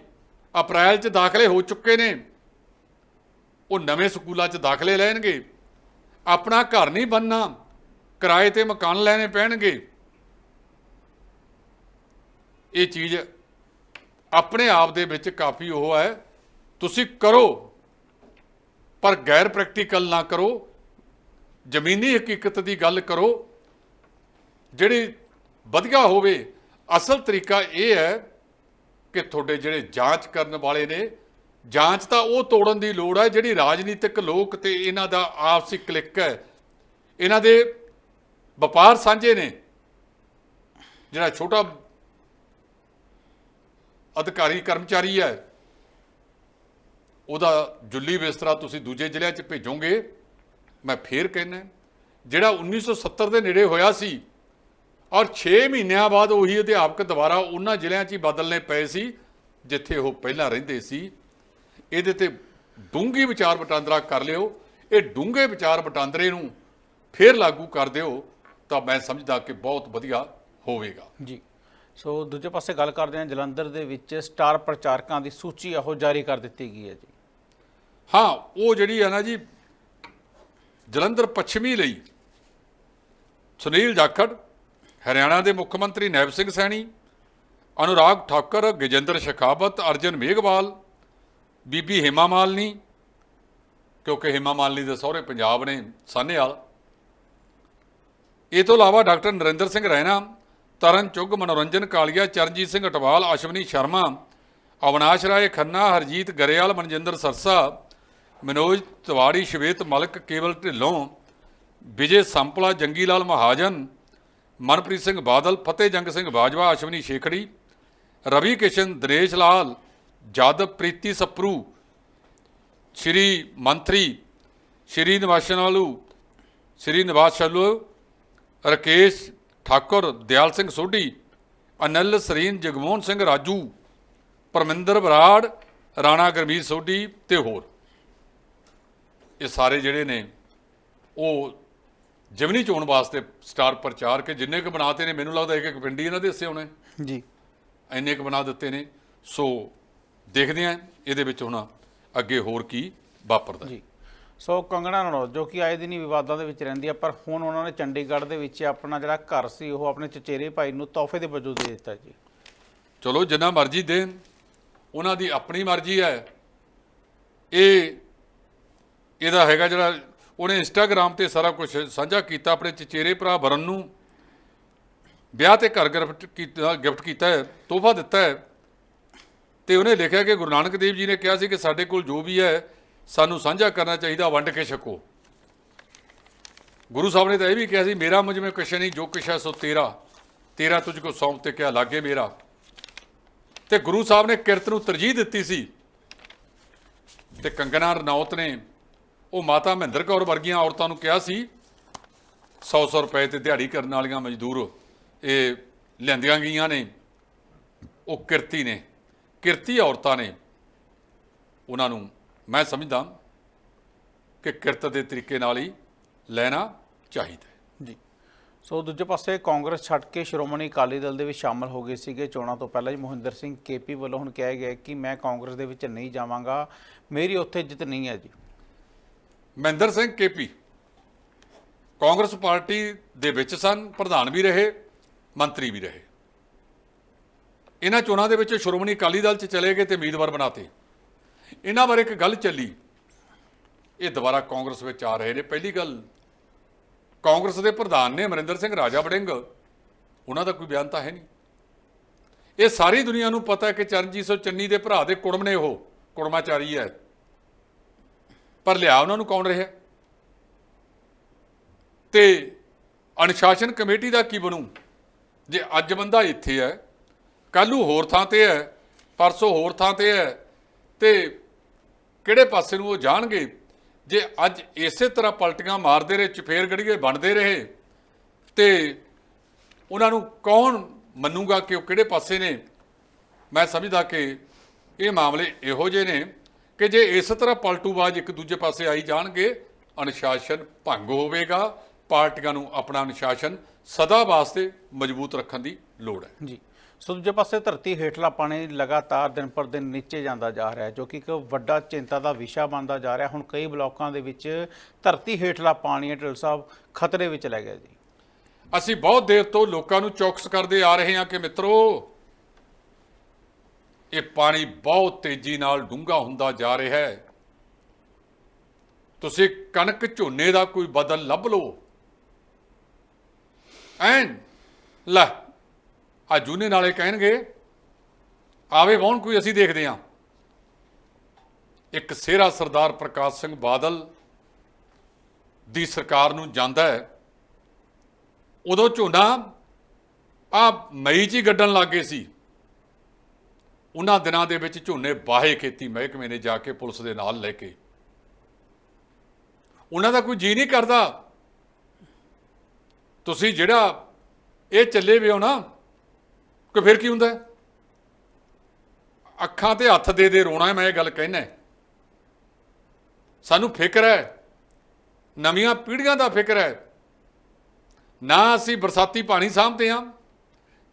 ਅਪ੍ਰੈਲ 'ਚ ਦਾਖਲੇ ਹੋ ਚੁੱਕੇ ਨੇ। ਉਹ ਨਵੇਂ ਸਕੂਲਾਂ 'ਚ ਦਾਖਲੇ ਲੈਣਗੇ। ਆਪਣਾ ਘਰ ਨਹੀਂ ਬੰਨਣਾ ਕਿਰਾਏ ਤੇ ਮਕਾਨ ਲੈਣੇ ਪੈਣਗੇ। ਇਹ ਚੀਜ਼ ਆਪਣੇ ਆਪ ਦੇ ਵਿੱਚ ਕਾਫੀ ਉਹ ਹੈ। ਤੁਸੀਂ ਕਰੋ, ਪਰ ਗੈਰ ਪ੍ਰੈਕਟੀਕਲ ਨਾ ਕਰੋ। ਜ਼ਮੀਨੀ ਹਕੀਕਤ ਦੀ ਗੱਲ ਕਰੋ। ਜਿਹੜੀ ਵਧੀਆ ਹੋਵੇ, ਅਸਲ ਤਰੀਕਾ ਇਹ ਹੈ ਕਿ ਤੁਹਾਡੇ ਜਿਹੜੇ ਜਾਂਚ ਕਰਨ ਵਾਲੇ ਨੇ, ਜਾਂਚ ਤਾਂ ਉਹ ਤੋੜਨ ਦੀ ਲੋੜ ਹੈ ਜਿਹੜੀ ਰਾਜਨੀਤਿਕ ਲੋਕ ਤੇ ਇਹਨਾਂ ਦਾ ਆਪਸੀ ਕਲਿੱਕ ਹੈ। ਇਹਨਾਂ ਦੇ ਵਪਾਰ ਸਾਂਝੇ ਨੇ। ਜਿਹੜਾ ਛੋਟਾ ਅਧਿਕਾਰੀ, ਕਰਮਚਾਰੀ ਹੈ, ਉਹਦਾ ਜੁੱਲੀ ਬਿਸਤਰਾ ਤੁਸੀਂ ਦੂਜੇ ਜ਼ਿਲ੍ਹਿਆਂ 'ਚ ਭੇਜੋਗੇ, ਮੈਂ ਫੇਰ ਕਹਿੰਦਾ ਜਿਹੜਾ 1970 ਦੇ ਨੇੜੇ ਹੋਇਆ ਸੀ, ਔਰ 6 ਮਹੀਨਿਆਂ ਬਾਅਦ ਉਹੀ ਅਧਿਆਪਕ ਦੁਬਾਰਾ ਉਹਨਾਂ ਜ਼ਿਲ੍ਹਿਆਂ 'ਚ ਹੀ ਬਦਲਨੇ ਪਏ ਸੀ, ਜਿੱਥੇ ਉਹ ਪਹਿਲਾਂ ਰਹਿੰਦੇ ਸੀ, ਇਹਦੇ ਤੇ ਡੂੰਗੀ ਵਿਚਾਰ ਵਟਾਂਦਰਾ ਕਰ ਲਿਓ, ਇਹ ਡੂੰਘੇ ਵਿਚਾਰ ਵਟਾਂਦਰੇ ਨੂੰ ਫੇਰ ਲਾਗੂ ਕਰ ਦਿਓ ਤਾਂ ਮੈਂ ਸਮਝਦਾ ਕਿ ਬਹੁਤ ਵਧੀਆ ਹੋਵੇਗਾ। ਜੀ। ਸੋ ਦੂਜੇ ਪਾਸੇ ਗੱਲ ਕਰਦੇ ਹਾਂ ਜਲੰਧਰ ਦੇ ਵਿੱਚ ਸਟਾਰ ਪ੍ਰਚਾਰਕਾਂ ਦੀ ਸੂਚੀ ਉਹ ਜਾਰੀ ਕਰ ਦਿੱਤੀ ਗਈ ਹੈ ਜੀ। ਹਾਂ ਉਹ ਜਿਹੜੀ ਹੈ ਨਾ ਜੀ ਜਲੰਧਰ ਪੱਛਮੀ ਲਈ ਸੁਨੀਲ ਜਾਖੜ ਹਰਿਆਣਾ ਦੇ ਮੁੱਖ ਮੰਤਰੀ ਨੈਬ ਸਿੰਘ ਸੈਣੀ ਅਨੁਰਾਗ ਠਾਕਰ ਗਜੇਂਦਰ ਸ਼ੇਖਾਵਤ ਅਰਜਨ ਮੇਘਵਾਲ ਬੀਬੀ ਹਿਮਾ ਮਾਲਨੀ ਕਿਉਂਕਿ ਹਿਮਾ ਮਾਲਨੀ ਦੇ ਸਹੁਰੇ ਪੰਜਾਬ ਨੇ ਸਾਨੇਵਾਲ ਇਹ ਤੋਂ ਇਲਾਵਾ ਡਾਕਟਰ ਨਰਿੰਦਰ ਸਿੰਘ ਰੈਣਾ, ਤਰਨ ਚੁੱਗ, ਮਨੋਰੰਜਨ ਕਾਲੀਆ, ਚਰਨਜੀਤ ਸਿੰਘ ਅਟਵਾਲ, ਅਸ਼ਵਨੀ ਸ਼ਰਮਾ, ਅਵਨਾਸ਼ ਰਾਏ ਖੰਨਾ, ਹਰਜੀਤ ਗਰੇਵਾਲ, ਮਨਜਿੰਦਰ ਸਰਸਾ, ਮਨੋਜ ਤਿਵਾੜੀ, ਸ਼ਵੇਤ ਮਲਕ, ਕੇਵਲ ਢਿੱਲੋਂ, ਵਿਜੇ ਸੰਪਲਾ ਜੰਗੀ ਲਾਲ ਮਹਾਜਨ, ਮਨਪ੍ਰੀਤ ਸਿੰਘ ਬਾਦਲ, ਫਤਿਹ ਜੰਗ ਸਿੰਘ ਬਾਜਵਾ, ਅਸ਼ਵਨੀ ਸ਼ੇਖੜੀ, ਰਵੀ ਕਿਸ਼ਨ, ਦਰੇਸ਼ ਲਾਲ, ਜਾਦਵ ਪ੍ਰੀਤੀ ਸਪਰੂ, ਸ਼੍ਰੀ ਮੰਤਰੀ, ਸ਼੍ਰੀ ਨਿਵਾਸਨਾਲੂ ਸ਼੍ਰੀ ਨਿਵਾਸ ਸ਼ਲੂ ਰਕੇਸ਼ ਠਾਕੁਰ ਦਿਆਲ ਸਿੰਘ ਸੋਢੀ ਅਨਿਲ ਸਰੀਨ ਜਗਮੋਹਨ ਸਿੰਘ ਰਾਜੂ ਪਰਮਿੰਦਰ ਬਰਾੜ ਰਾਣਾ ਗਰਮੀਤ ਸੋਢੀ ਤੇ ਹੋਰ। ਇਹ ਸਾਰੇ ਜਿਹੜੇ ਨੇ ਉਹ ਜਿਮਨੀ ਚੋਣ ਵਾਸਤੇ ਸਟਾਰ ਪ੍ਰਚਾਰ ਕੇ ਜਿੰਨੇ ਕੁ ਬਣਾਤੇ ਨੇ ਮੈਨੂੰ ਲੱਗਦਾ ਇੱਕ ਇੱਕ ਪਿੰਡੀ ਇਹਨਾਂ ਦੇ ਹਿੱਸੇ ਹੋਣੇ। ਜੀ। ਇੰਨੇ ਕੁ ਬਣਾ ਦਿੱਤੇ ਨੇ ਸੋ ਦੇਖਦੇ ਆਂ ਇਹਦੇ ਵਿੱਚ ਹੁਣ ਅੱਗੇ ਹੋਰ ਕੀ ਵਾਪਰਦਾ ਜੀ। ਸੋ ਕੰਗਣਾ ਰਣੌਤ, ਜੋ ਕਿ ਆਏ ਦਿਨ ਹੀ ਵਿਵਾਦਾਂ ਦੇ ਵਿੱਚ ਰਹਿੰਦੀ ਹੈ ਪਰ ਹੁਣ ਉਹਨਾਂ ਨੇ ਚੰਡੀਗੜ੍ਹ ਦੇ ਵਿੱਚ ਆਪਣਾ ਜਿਹੜਾ ਘਰ ਸੀ, ਉਹ ਆਪਣੇ ਚਚੇਰੇ ਭਾਈ ਨੂੰ ਤੋਹਫੇ ਦੇ ਵਜੋਂ ਦੇ ਦਿੱਤਾ ਜੀ। ਚਲੋ, ਜਿੰਨਾ ਮਰਜ਼ੀ ਦੇਣ, ਉਹਨਾਂ ਦੀ ਆਪਣੀ ਮਰਜ਼ੀ ਹੈ। ਇਹ, ਇਹਦਾ ਹੈਗਾ ਜਿਹੜਾ, ਉਹਨੇ ਇੰਸਟਾਗ੍ਰam ਤੇ ਸਾਰਾ ਕੁਝ ਸਾਂਝਾ ਕੀਤਾ, ਆਪਣੇ ਚਚੇਰੇ ਭਰਾ ਵਰਨ ਨੂੰ। ਵਿਆਹ ਤੇ ਘਰ ਗਿਫਟ ਕੀਤਾ ਗਿਫਟ ਕੀਤਾ ਹੈ, ਤੋਹਫਾ ਦਿੱਤਾ ਹੈ। ਤੇ ਉਹਨੇ ਲਿਖਿਆ ਕਿ ਗੁਰੂ ਨਾਨਕ ਦੇਵ ਜੀ ਨੇ ਕਿਹਾ ਸੀ ਕਿ ਸਾਡੇ ਕੋਲ ਜੋ ਵੀ ਹੈ ਸਾਨੂੰ ਸਾਂਝਾ ਕਰਨਾ ਚਾਹੀਦਾ, ਵੰਡ ਕੇ ਛਕੋ। ਗੁਰੂ ਸਾਹਿਬ ਨੇ ਤਾਂ ਇਹ ਵੀ ਕਿਹਾ ਸੀ, ਮੇਰਾ ਮੁਝ ਮੇਂ ਕੁਛ ਨਹੀਂ, ਜੋ ਕੁਛ ਹੈ ਸੋ ਤੇਰਾ। ਤੇਰਾ ਤੁਝ ਕੋ ਸੌਂਪ ਤੇ ਕਿਹਾ ਲਾਗੇ ਮੇਰਾ? ਤੇ ਗੁਰੂ ਸਾਹਿਬ ਨੇ ਕਿਰਤ ਨੂੰ ਤਰਜੀਹ ਦਿੱਤੀ ਸੀ। ਤੇ ਕੰਗਨਾ ਰਣੌਤ ਨੇ ਉਹ ਮਾਤਾ ਮਹਿੰਦਰ ਕੌਰ ਵਰਗੀਆਂ ਔਰਤਾਂ ਨੂੰ ਕਿਹਾ ਸੀ 100-100 ਰੁਪਏ ਤੇ ਦਿਹਾੜੀ ਕਰਨ ਵਾਲੀਆਂ ਮਜ਼ਦੂਰ, ਇਹ ਲੈਂਦੀਆਂ ਗਈਆਂ ਨੇ। ਉਹ ਕਿਰਤੀ ਨੇ, ਕਿਰਤੀ ਔਰਤਾਂ ਨੇ। ਉਹਨਾਂ ਨੂੰ ਮੈਂ ਸਮਝਦਾ ਕਿ ਕਿਰਤ ਦੇ ਤਰੀਕੇ ਨਾਲ ਹੀ ਲੈਣਾ ਚਾਹੀਦਾ ਜੀ। ਸੋ ਦੂਜੇ ਪਾਸੇ ਕਾਂਗਰਸ ਛੱਡ ਕੇ ਸ਼੍ਰੋਮਣੀ ਅਕਾਲੀ ਦਲ ਦੇ ਵਿੱਚ ਸ਼ਾਮਲ ਹੋ ਗਏ ਸੀਗੇ। ਚੋਣਾਂ ਤੋਂ ਪਹਿਲਾਂ ਹੀ ਮੋਹਿੰਦਰ ਸਿੰਘ ਕੇਪੀ ਵੱਲੋਂ ਹੁਣ ਕਿਹਾ ਗਿਆ ਕਿ ਮੈਂ ਕਾਂਗਰਸ ਦੇ ਵਿੱਚ ਨਹੀਂ ਜਾਵਾਂਗਾ। ਮੇਰੀ ਉੱਥੇ ਜਿੱਤ ਨਹੀਂ ਹੈ ਜੀ। ਮਹਿੰਦਰ ਸਿੰਘ ਕੇਪੀ ਕਾਂਗਰਸ ਪਾਰਟੀ ਦੇ ਵਿੱਚ ਸਨ ਪ੍ਰਧਾਨ ਵੀ ਰਹੇ ਮੰਤਰੀ ਵੀ ਰਹੇ। ਇਹਨਾਂ ਚੋਣਾਂ ਦੇ ਵਿੱਚ ਸ਼੍ਰੋਮਣੀ ਅਕਾਲੀ ਦਲ 'ਚ ਚਲੇ ਗਏ ਤੇ ਉਮੀਦਵਾਰ ਬਣਾਤੇ। ਇਹਨਾਂ ਬਾਰੇ ਇੱਕ ਗੱਲ ਚੱਲੀ। ਇਹ ਦੁਬਾਰਾ ਕਾਂਗਰਸ ਵਿੱਚ ਆ ਰਹੇ ਨੇ। ਪਹਿਲੀ ਗੱਲ, ਕਾਂਗਰਸ ਦੇ ਪ੍ਰਧਾਨ ਨੇ ਅਮਰਿੰਦਰ ਸਿੰਘ ਰਾਜਾ ਵੜਿੰਗ। ਉਹਨਾਂ ਦਾ ਕੋਈ ਬਿਆਨ ਤਾਂ ਹੈ ਨਹੀਂ। ਇਹ ਸਾਰੀ ਦੁਨੀਆ ਨੂੰ ਪਤਾ ਹੈ ਕਿ ਚਰਨਜੀਤ ਸਿੰਘ ਚੰਨੀ ਦੇ ਭਰਾ ਦੇ ਕੁੜਮ ਨੇ ਉਹ, ਕੁੜਮਾਚਾਰੀ ਹੈ। ਪਰ ਲਿਆ ਉਹਨਾਂ ਨੂੰ ਕੌਣ ਰਿਹਾ? ਤੇ ਅਨੁਸ਼ਾਸਨ ਕਮੇਟੀ ਦਾ ਕੀ ਬਣੂ? ਜੇ ਅੱਜ ਬੰਦਾ ਇੱਥੇ ਹੈ, ਕੱਲ੍ਹ ਨੂੰ ਹੋਰ ਥਾਂ ਤੇ ਹੈ, ਪਰਸੋਂ ਹੋਰ ਥਾਂ ਤੇ ਹੈ, ਤੇ ਕਿਹੜੇ ਪਾਸੇ ਨੂੰ ਉਹ ਜਾਣਗੇ? ਜੇ ਅੱਜ ਇਸੇ ਤਰ੍ਹਾਂ ਪਲਟੀਆਂ ਮਾਰਦੇ ਰਹੇ, ਚਫੇਰ ਗੜੀਏ ਬਣਦੇ ਰਹੇ, ਤੇ ਉਹਨਾਂ ਨੂੰ ਕੌਣ ਮੰਨੂਗਾ ਕਿ ਉਹ ਕਿਹੜੇ ਪਾਸੇ ਨੇ? ਮੈਂ ਸਮਝਦਾ ਕਿ ਇਹ ਮਾਮਲੇ ਇਹੋ ਜਿਹੇ ਨੇ ਕਿ ਜੇ ਇਸ ਤਰ੍ਹਾਂ ਪਲਟੂਬਾਜ਼ ਇੱਕ ਦੂਜੇ ਪਾਸੇ ਆਈ ਜਾਣਗੇ, ਅਨੁਸ਼ਾਸਨ ਭੰਗ ਹੋਵੇਗਾ। ਪਾਰਟੀਆਂ ਨੂੰ ਆਪਣਾ ਅਨੁਸ਼ਾਸਨ ਸਦਾ ਵਾਸਤੇ ਮਜ਼ਬੂਤ ਰੱਖਣ ਦੀ ਲੋੜ ਹੈ। ਜੀ। ਸੋ ਦੂਜੇ ਪਾਸੇ ਧਰਤੀ ਹੇਠਲਾ ਪਾਣੀ ਲਗਾਤਾਰ ਦਿਨ ਪਰ ਦਿਨ ਨੀਚੇ ਜਾਂਦਾ ਜਾ ਰਿਹਾ ਹੈ, ਜੋ ਕਿ ਇੱਕ ਵੱਡਾ ਚਿੰਤਾ ਦਾ ਵਿਸ਼ਾ ਬਣਦਾ ਜਾ ਰਿਹਾ। ਹੁਣ ਕਈ ਬਲਾਕਾਂ ਦੇ ਵਿੱਚ ਧਰਤੀ ਹੇਠਲਾ ਪਾਣੀ ਹੈ, ਢਿੱਲ ਸਾਹਿਬ, ਖਤਰੇ ਵਿੱਚ ਲੈ ਗਿਆ ਜੀ। ਅਸੀਂ ਬਹੁਤ ਦੇਰ ਤੋਂ ਲੋਕਾਂ ਨੂੰ ਚੌਕਸ ਕਰਦੇ ਆ ਰਹੇ ਹਾਂ ਕਿ ਮਿੱਤਰੋ, ਇਹ ਪਾਣੀ ਬਹੁਤ ਤੇਜ਼ੀ ਨਾਲ ਡੂੰਘਾ ਹੁੰਦਾ ਜਾ ਰਿਹਾ ਹੈ। ਤੁਸੀਂ ਕਣਕ ਝੋਨੇ ਦਾ ਕੋਈ ਬਦਲ ਲੱਭ ਲਓ। ਐਨ, ਲੈ ਆ ਜੂਨੇ ਨਾਲੇ ਕਹਿਣਗੇ, ਆਵੇ ਕੌਣ ਕੋਈ ਅਸੀਂ ਦੇਖਦੇ ਹਾਂ ਇੱਕ ਸਿਹਰਾ ਸਰਦਾਰ ਪ੍ਰਕਾਸ਼ ਸਿੰਘ ਬਾਦਲ ਦੀ ਸਰਕਾਰ ਨੂੰ ਜਾਂਦਾ ਹੈ। ਉਦੋਂ ਝੋਨਾ ਆ ਮਈ 'ਚ ਹੀ ਗੱਡਣ ਲੱਗੇ ਸੀ। ਉਹਨਾਂ ਦਿਨਾਂ ਦੇ ਵਿੱਚ ਝੋਨੇ ਬਾਹੇ ਖੇਤੀ ਮਹਿਕਮੇ ਨੇ ਜਾ ਕੇ ਪੁਲਿਸ ਦੇ ਨਾਲ ਲੈ ਕੇ। ਉਹਨਾਂ ਦਾ ਕੋਈ ਜੀ ਨਹੀਂ ਕਰਦਾ। ਤੁਸੀਂ ਜਿਹੜਾ ਇਹ ਚੱਲੇ ਵੀ ਹੋ ਨਾ ਕਿ ਫਿਰ ਕੀ ਹੁੰਦਾ? ਅੱਖਾਂ ਤੇ ਹੱਥ ਦੇ ਦੇ ਰੋਣਾ ਹੈ, ਮੈਂ ਇਹ ਗੱਲ ਕਹਿਣਾ ਸਾਨੂੰ ਫਿਕਰ ਹੈ ਨਵੀਆਂ ਪੀੜ੍ਹੀਆਂ ਦਾ ਫਿਕਰ ਹੈ। ਨਾ ਅਸੀਂ ਬਰਸਾਤੀ ਪਾਣੀ ਸਾਂਭਦੇ ਹਾਂ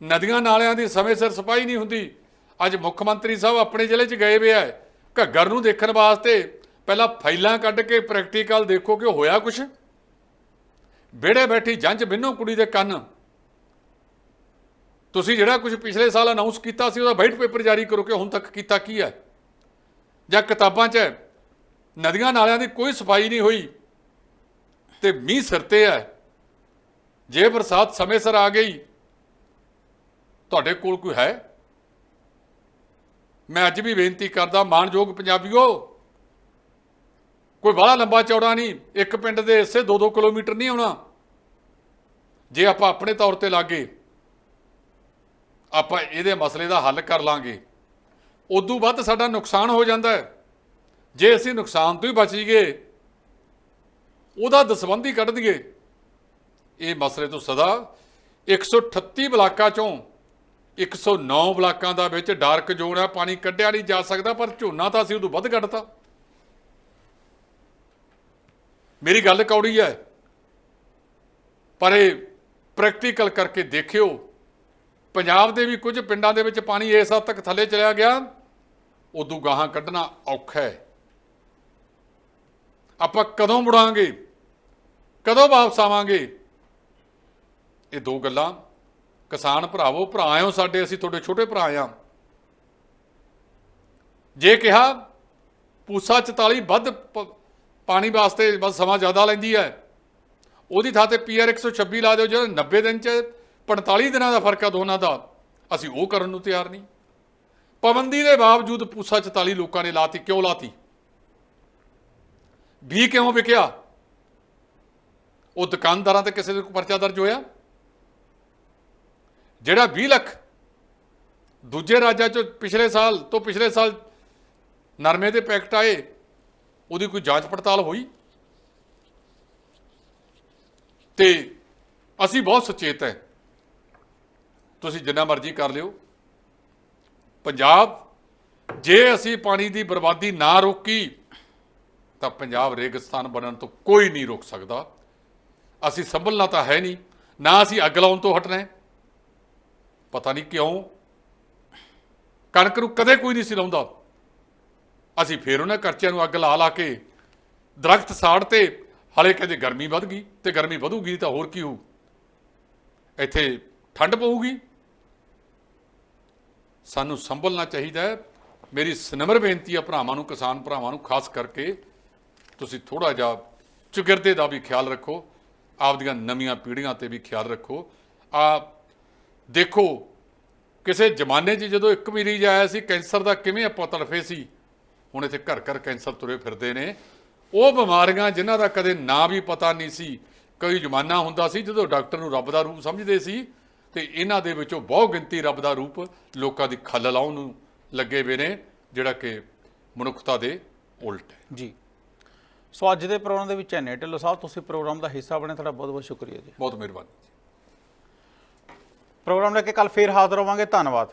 ਨਦੀਆਂ ਨਾਲਿਆਂ ਦੀ ਸਮੇਂ ਸਿਰ ਸਫ਼ਾਈ ਨਹੀਂ ਹੁੰਦੀ। ਅੱਜ ਮੁੱਖ ਮੰਤਰੀ ਸਾਹਿਬ ਆਪਣੇ ਜ਼ਿਲ੍ਹੇ 'ਚ ਗਏ ਵੇ ਆ ਘੱਗਰ ਨੂੰ ਦੇਖਣ ਵਾਸਤੇ ਪਹਿਲਾਂ ਫਾਈਲਾਂ ਕੱਢ ਕੇ ਪ੍ਰੈਕਟੀਕਲ ਦੇਖੋ ਕਿ ਹੋਇਆ ਕੁਛ। ਵਿਹੜੇ ਬੈਠੀ ਜੰਜ ਬਿੰਨੋ ਕੁੜੀ ਦੇ ਕੰਨ। ਤੁਸੀਂ ਜਿਹੜਾ ਕੁਝ ਪਿਛਲੇ ਸਾਲ ਅਨਾਉਂਸ ਕੀਤਾ ਸੀ ਉਹਦਾ ਵਾਈਟ ਪੇਪਰ ਜਾਰੀ ਕਰੋ ਕਿ ਹੁਣ ਤੱਕ ਕੀਤਾ ਕੀ ਹੈ। ਜਾਂ ਕਿਤਾਬਾਂ 'ਚ ਹੈ, ਨਦੀਆਂ ਨਾਲਿਆਂ ਦੀ ਕੋਈ ਸਫ਼ਾਈ ਨਹੀਂ ਹੋਈ ਤੇ ਮੀਂਹ ਸਿਰ ਤੇ ਹੈ। ਜੇ ਬਰਸਾਤ ਸਮੇਂ ਸਿਰ ਆ ਗਈ ਤੁਹਾਡੇ ਕੋਲ ਕੋਈ ਹੈ? ਮੈਂ ਅੱਜ ਵੀ ਬੇਨਤੀ ਕਰਦਾ ਮਾਣਯੋਗ ਪੰਜਾਬੀਓ ਕੋਈ ਬੜਾ ਲੰਬਾ ਚੌੜਾ ਨਹੀਂ ਇੱਕ ਪਿੰਡ ਦੇ ਹਿੱਸੇ 2-2 ਕਿਲੋਮੀਟਰ ਨਹੀਂ ਆਉਣਾ। ਜੇ ਆਪਾਂ ਆਪਣੇ ਤੌਰ ਤੇ ਲਾਗੇ ਆਪਾਂ ਇਹਦੇ ਮਸਲੇ ਦਾ ਹੱਲ ਕਰ ਲਾਂਗੇ। ਉਦੋਂ ਵੱਧ ਸਾਡਾ ਨੁਕਸਾਨ ਹੋ ਜਾਂਦਾ ਹੈ। ਜੇ ਅਸੀਂ ਨੁਕਸਾਨ ਤੋਂ ਹੀ ਬਚ ਜੀਏ ਉਹਦਾ ਦਸਵੰਦੀ ਕੱਢ ਦਈਏ। ਇਹ ਮਸਲੇ ਤੋਂ ਸਦਾ 138 ਬਲਾਕਾਂ ਚੋਂ 109 ਬਲਾਕਾਂ ਦਾ ਵਿੱਚ ਡਾਰਕ ਜ਼ੋਨ ਹੈ ਪਾਣੀ ਕੱਢਿਆ ਨਹੀਂ ਜਾ ਸਕਦਾ, ਪਰ ਝੋਨਾ ਤਾਂ ਅਸੀਂ ਉਦੋਂ ਵੱਧ ਕੱਢਤਾ। ਮੇਰੀ ਗੱਲ ਕੌੜੀ ਹੈ। ਪਰ ਇਹ ਪ੍ਰੈਕਟੀਕਲ ਕਰਕੇ ਦੇਖਿਓ ਪੰਜਾਬ ਦੇ ਵੀ ਕੁਝ ਪਿੰਡਾਂ ਦੇ ਵਿੱਚ ਪਾਣੀ ਇਸ ਹੱਦ ਤੱਕ ਥੱਲੇ ਚਲਿਆ ਗਿਆ, ਉਦੋਂ ਗਾਹਾਂ ਕੱਢਣਾ ਔਖਾ ਹੈ। ਆਪਾਂ ਕਦੋਂ ਮੁੜਾਂਗੇ? ਕਦੋਂ ਵਾਪਸ ਆਵਾਂਗੇ? ਇਹ ਦੋ ਗੱਲਾਂ। ਕਿਸਾਨ ਭਰਾਵੋ, ਭਰਾ ਆਇਓ ਸਾਡੇ, ਅਸੀਂ ਤੁਹਾਡੇ ਛੋਟੇ ਭਰਾ ਆ। ਜੇ ਕਿਹਾ, ਪੂਸਾ 44 ਵੱਧ ਪ- ਪਾਣੀ ਵਾਸਤੇ ਬਸ ਸਮਾਂ ਜ਼ਿਆਦਾ ਲੈਂਦੀ ਹੈ। ਉਹਦੀ ਥਾਂ ਤੇ ਪੀਆਰ 126 ਲਾ ਦਿਓ, ਜਿਹੜਾ 90 ਦਿਨ ਚ 45 ਦਿਨਾਂ ਦਾ ਫ਼ਰਕ ਆ ਦੋਨਾਂ ਦਾ। ਅਸੀਂ ਉਹ ਕਰਨ ਨੂੰ ਤਿਆਰ ਨਹੀਂ। ਪਾਬੰਦੀ ਦੇ ਬਾਵਜੂਦ ਪੂਸਾ 44 ਲੋਕਾਂ ਨੇ ਲਾਤੀ, ਕਿਉਂ ਲਾਤੀ? ਵੀ ਕਿਉਂ ਵਿਕਿਆ? ਉਹ ਦੁਕਾਨਦਾਰਾਂ ਤੇ ਕਿਸੇ ਦੇ ਕੋਈ ਪਰਚਾ ਦਰਜ ਹੋਇਆ? ਜਿਹੜਾ 20 ਲੱਖ ਦੂਜੇ ਰਾਜਾਂ ਚੋਂ ਪਿਛਲੇ ਸਾਲ ਤੋਂ ਪਿਛਲੇ ਸਾਲ ਨਰਮੇ ਦੇ ਪੈਕਟ ਆਏ, ਉਹਦੀ ਕੋਈ ਜਾਂਚ ਪੜਤਾਲ ਹੋਈ? ਤੇ ਅਸੀਂ ਬਹੁਤ ਸੁਚੇਤ ਹੈ। ਤੁਸੀਂ ਜਿੰਨਾ ਮਰਜ਼ੀ ਕਰ ਲਿਓ। ਪੰਜਾਬ, ਜੇ ਅਸੀਂ ਪਾਣੀ ਦੀ ਬਰਬਾਦੀ ਨਾ ਰੋਕੀ, ਤਾਂ ਪੰਜਾਬ ਰੇਗਿਸਤਾਨ ਬਣਨ ਤੋਂ ਕੋਈ ਨਹੀਂ ਰੋਕ ਸਕਦਾ। ਅਸੀਂ ਸੰਭਲਣਾ ਤਾਂ ਹੈ ਨਹੀਂ, ਨਾ ਅਸੀਂ ਅੱਗ ਲਾਉਣ ਤੋਂ ਹਟਣਾ ਪਤਾ ਨਹੀਂ ਕਿਉਂ ਕਣਕ ਨੂੰ ਕਦੇ ਕੋਈ ਨਹੀਂ ਸੀ ਲਾਉਂਦਾ। ਅਸੀਂ ਫੇਰ ਉਹਨਾਂ ਕਰਚਿਆਂ ਨੂੰ ਅੱਗ ਲਾ ਲਾ ਕੇ ਦਰਖਤ ਸਾੜ ਤੇ ਹਲੇ ਕਹਿੰਦੇ ਗਰਮੀ ਵੱਧ ਗਈ ਤੇ ਗਰਮੀ ਵਧੂਗੀ ਤਾਂ ਹੋਰ ਕੀ ਹੋਊ। ਇੱਥੇ ਠੰਡ ਪਊਗੀ। ਸਾਨੂੰ ਸੰਭਲਣਾ ਚਾਹੀਦਾ ਹੈ। ਮੇਰੀ ਸਨਮਰ ਬੇਨਤੀ ਹੈ ਭਰਾਵਾਂ ਨੂੰ, ਕਿਸਾਨ ਭਰਾਵਾਂ ਨੂੰ, ਖਾਸ ਕਰਕੇ ਤੁਸੀਂ ਥੋੜਾ ਜਿਹਾ ਚੁਗਿਰਦੇ ਦਾ ਵੀ ਖਿਆਲ ਰੱਖੋ, ਆਪਦੀਆਂ ਨਵੀਆਂ ਪੀੜ੍ਹੀਆਂ ਤੇ ਵੀ ਖਿਆਲ ਰੱਖੋ। ਆ ਦੇਖੋ, ਕਿਸੇ ਜ਼ਮਾਨੇ 'ਚ ਜਦੋਂ ਇੱਕ ਮਰੀਜ਼ ਆਇਆ ਸੀ, ਕੈਂਸਰ ਦਾ ਕਿਵੇਂ ਆਪਾਂ ਤੜਫੇ ਸੀ, ਹੁਣ ਇੱਥੇ ਘਰ ਘਰ ਕੈਂਸਰ ਤੁਰੇ ਫਿਰਦੇ ਨੇ। ਉਹ ਬਿਮਾਰੀਆਂ ਜਿਨ੍ਹਾਂ ਦਾ ਕਦੇ ਨਾਂ ਵੀ ਪਤਾ ਨਹੀਂ ਸੀ। ਕਈ ਜ਼ਮਾਨਾ ਹੁੰਦਾ ਸੀ ਜਦੋਂ ਡਾਕਟਰ ਨੂੰ ਰੱਬ ਦਾ ਰੂਪ ਸਮਝਦੇ ਸੀ ਤੇ ਇਹਨਾਂ ਦੇ ਵਿੱਚੋਂ ਬਹੁਤ ਗਿਣਤੀ ਰੱਬ ਦਾ ਰੂਪ ਲੋਕਾਂ ਦੀ ਖੱਲ ਲਾਉਣ ਨੂੰ ਲੱਗੇ ਵੇ ਨੇ ਜਿਹੜਾ ਕਿ ਮਨੁੱਖਤਾ ਦੇ ਉਲਟ ਹੈ। ਜੀ। ਸੋ ਅੱਜ ਦੇ ਪ੍ਰੋਗਰਾਮ ਦੇ ਵਿੱਚ ਐਨੇ ਢਿੱਲੋਂ ਸਾਹਿਬ ਤੁਸੀਂ ਪ੍ਰੋਗਰਾਮ ਦਾ ਹਿੱਸਾ ਬਣੇ ਤੁਹਾਡਾ ਬਹੁਤ ਬਹੁਤ ਸ਼ੁਕਰੀਆ ਜੀ। ਬਹੁਤ ਮਿਹਰਬਾਨੀ ਪ੍ਰੋਗਰਾਮ ਲੈ ਕੇ ਕੱਲ ਫੇਰ ਹਾਜ਼ਰ ਹੋਵਾਂਗੇ। ਧੰਨਵਾਦ।